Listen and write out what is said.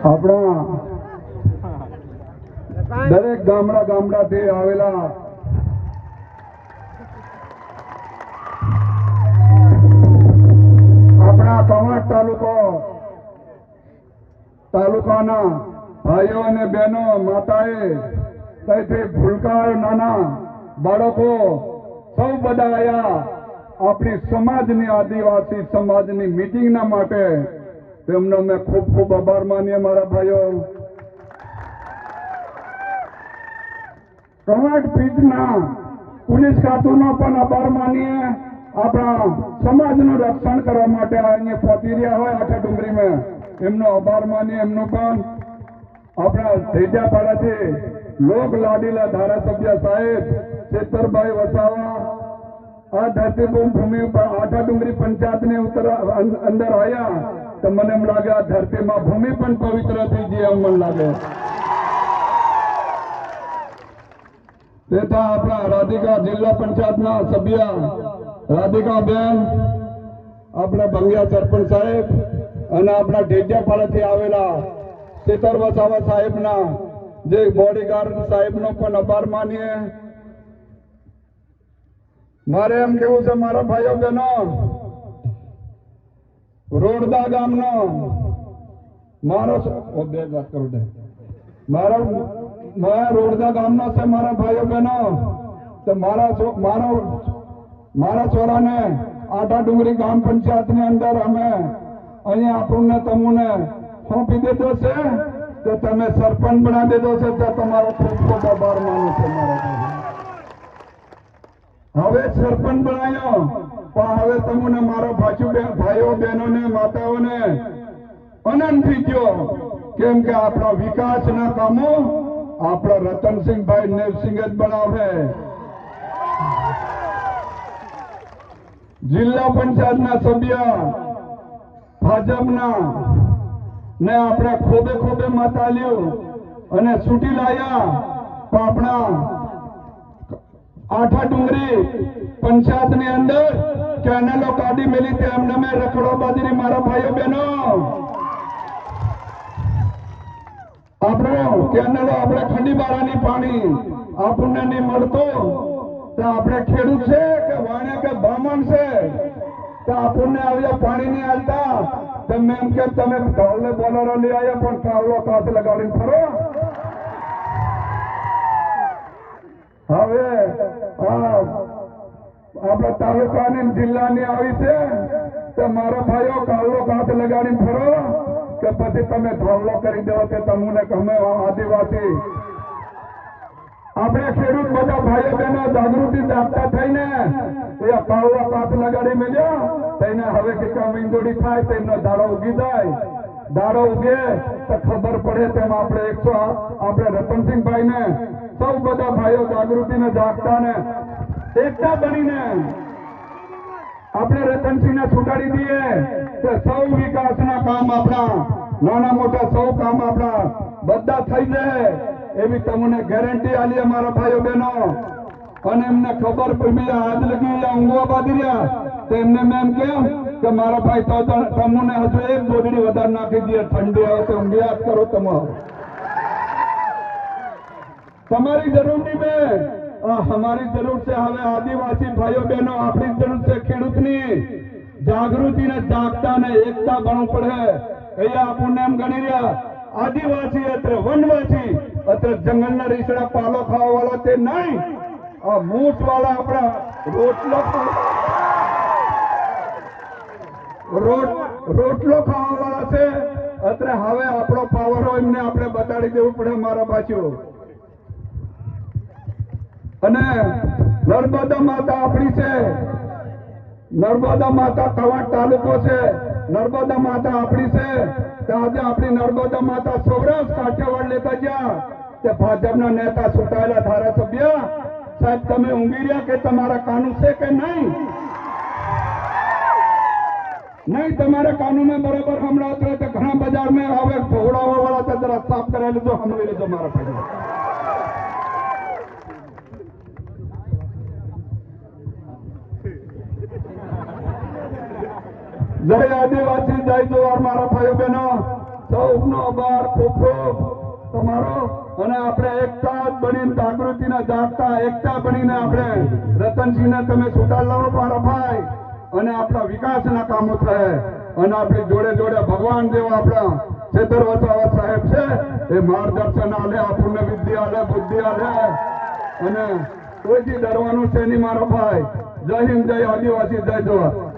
આપણા દરેક ગામડા ગામડાથી આવેલા આપણા કવાટ તાલુકો, તાલુકાના ભાઈઓ અને બહેનો, માતાએ તેથી ભૂલકાળ નાના બાળકો સૌ બધા આયા આપણી સમાજની આદિવાસી સમાજની મિટિંગના માટે તેમનો મેં ખૂબ ખૂબ આભાર માનીએ મારા ભાઈઓ. કવાંટ પીઠના પોલીસ ખાતુનો પણ આભાર માનીએ. આપણા સમાજનું રક્ષણ કરવા માટે અહીંયા પહોંચી રહ્યા હોય આઠા ડુંગરીમાં એમનો આભાર માનીએ એમનો પણ. આપણા ધેજાપાડાથી લોક લાડીલા ધારાસભ્ય સાહેબ ચેતરભાઈ વસાવા આ ધરતીભૂમ ભૂમિ ઉપર આઠા ડુંગરી પંચાયતની અંદર આવ્યા. તો મને એમ લાગે આ ધરતીમાં ભૂમિ પણ પવિત્ર થઈ ગઈ એમ મને લાગે. તથા આપણા રાધિકા જિલ્લા પંચાયતના સભ્ય, રાધિકા આપણા ભંગિયા સરપંચ સાહેબ અને આપણા ઢેડિયાપાડાથી આવેલા શેતર વસાવા સાહેબના જે બોડીગાર્ડ સાહેબનો પણ આભાર માનીએ. મારે એમ કેવું છે, મારા ભાઈઓ બહેનો રોડદા ગામનો. મારો બે વાત કરું મારો, મારા રોડદા ગામનો છે મારા ભાઈઓ બહેનો. તો મારા મારો, મારા છોરાને આટા ડુંગરી ગામ પંચાયતની અંદર અમે અહીંયા આપણને તમને સોંપી દીધો છે. તો તમે સરપંચ બનાવી દીધો છે તો તમારો ખૂબ ખૂબ આભાર માનું છું મારા હવે સરપંચ બનાવ્યો. પણ હવે તમને મારા બહેનોને, માતાઓને થઈ ગયો. કેમ કે આપણા વિકાસના કામો આપણા રતનસિંહભાઈ નેવસિંહ જ બનાવે. જિલ્લા પંચાયતના સભ્ય ભાજપના ને આપણે ખોબે ખોબે માતાલ્યું અને છૂટી લાયા પણ આપણા આઠા ડુંગરી પંચાયતની અંદર કેનેલો કાઢી મેલી તે મેં રખડો બાજરી મારા ભાઈઓ બહેનો. આપણો કેનેલો આપણે ખંડી બારાની પાણી આપણને નહીં મળતો. તો આપણે ખેડૂત છે કે વાણે કે બ્રાહ્મણ છે? તો આપણને આવ્યા પાણી નહીં આવતા તમે એમ કે તમે ઢોલને બોલરો લઈ આવ્યા પણ કાવલો કાચ લગાડીને ફરો. હવે આપણા તાલુકાની જિલ્લાની આવી છે તો મારા ભાઈઓ કાવલો કાંત લગાડીને ફરો કે પછી તમે ઢોલનો કરી દો કે તમને ગમે આદિવાસી. આપણે ખેડૂત બધા ભાઈઓ બહેનો જાગૃતિ દાખતા થઈને એ કાવલો કાંત લગાડી મેલ્યો તેને હવે કે મીંદોડી થાય તેમનો ધારો ઉગી જાય. દાડો ઉગે તો ખબર પડે તેમ આપણે એકસો આપણે રતનસિંહભાઈ ને સૌ બધા ભાઈઓ જાગૃતિને જાગતા ને એકતા બનીને આપણે રતનસિંહને છૂટાડી દઈએ કે સૌ વિકાસના કામ આપણા, નાના મોટા સૌ કામ આપણા બધા થઈ જાય એવી તમને ગેરંટી આલી અમારા ભાઈઓ બહેનો. અને એમને ખબર પડી આજ લગી ઊંઘવા બાંધી રહ્યા. તો એમને એમ કેમ કે મારા ભાઈ તો તમને હજુ એક ગોદડી વધારે નાખી દે, ઠંડી આવે તો કરો તમારો તમારી જરૂરની બેન. અમારી જરૂર છે. હવે આદિવાસી ભાઈઓ બહેનો, આપણી જરૂર છે ખેડૂતની. જાગૃતિ ને જાગતા ને એકતા ગણવું પડે. અહીંયા આપણને એમ ગણી રહ્યા. આદિવાસી અત્રે વનવાસી, અત્રે જંગલના રીસડા પાલો ખાવા વાળા તે નહીં. આ મૂઠ વાળા આપણા રોટલો ખાવા- રોટલો ખાવા વાળા છે. અત્યારે હવે આપણો પાવર હોય એમને આપણે બતાડી દેવું પડે મારા પાછું અને નર્મદા માતા આપણી છે. નર્મદા માતા કવાટ તાલુકો છે. નર્મદા માતા આપણી છે. આજે આપણી નર્મદા માતા સૌરાષ્ટ્ર કાઠિયાવાડ લેતા ગયા. તે ભાજપના નેતા ચૂંટાયેલા ધારાસભ્ય. સાહેબ, તમે રહ્યા કે તમારા કાનૂન છે કે નહીં? નહીં, તમારે કાનૂનમાં બરાબર હમણાં તો ઘણા બજારમાં હવે ભોગડાવા તો જરા સાફ કરાવી લીધો હમણાં લીધો મારા ભાઈ જય આદિવાસી, જય જોવાર મારા ભાઈઓ બહેનો. સૌનો આભાર, ખૂબ ખૂબ. તમારો અને આપણે એકતા જ બનીને જાગૃતિના જાગતા એકતા બનીને આપણે રતનસિંહને તમે છૂટા લાવો મારા ભાઈ. અને આપણા વિકાસના કામો થાય. અને આપણી જોડે જોડે ભગવાન જેવા આપણા છેતર વસાવા સાહેબ છે, એ માર્ગદર્શન આલે આપણને વિદ્ધિ આલે, બુદ્ધિ આલે. અને કોઈથી ડરવાનું છે નહીં મારો ભાઈ. જય હિન્દ, જય આદિવાસી, જય જોવાર